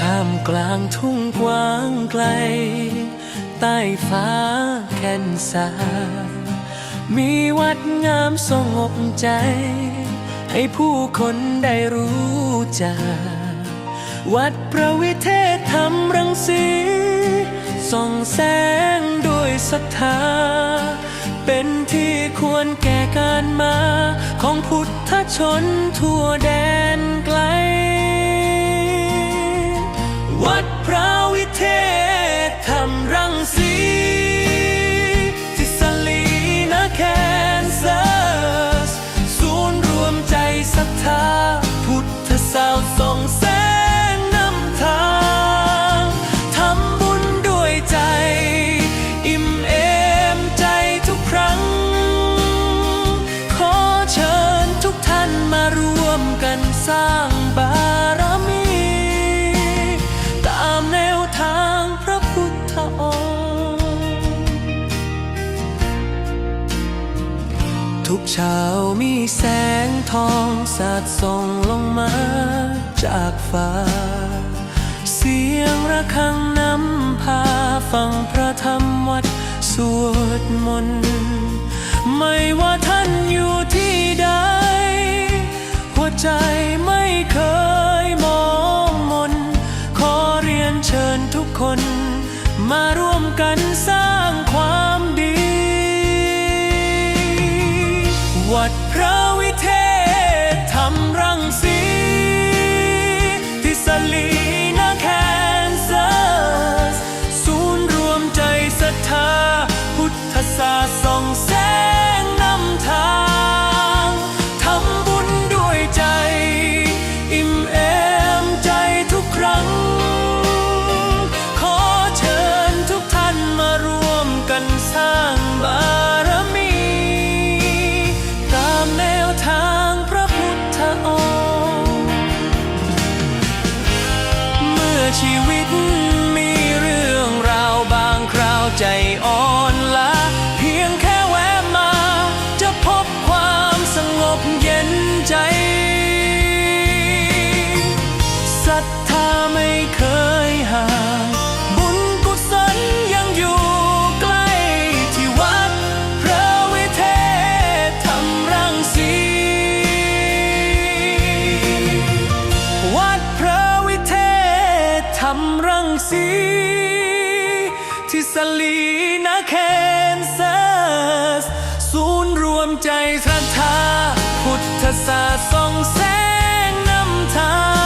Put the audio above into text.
ท่ามกลางทุ่งกว้างไกล ใต้ฟ้าแค่นสา มีวัดงามสงบใจ ให้ผู้คนได้รู้จัก วัดพระวิเทศธรรมรังสีส่องแสงด้วยศรัทธา เป็นที่ควรแก่การมา ของพุทธชนทั่วแดน ทุกเช้ามีแสงทองสาดส่องลงมาจากฟ้า เสียงระฆังนำพาฟังพระธรรมวัดสวดมนต์ำรังสี ที่สลีนาเคนซัสศูนย์รวมใจศรัทธา พุทธศาสตร์ส่องแสงน้ำทา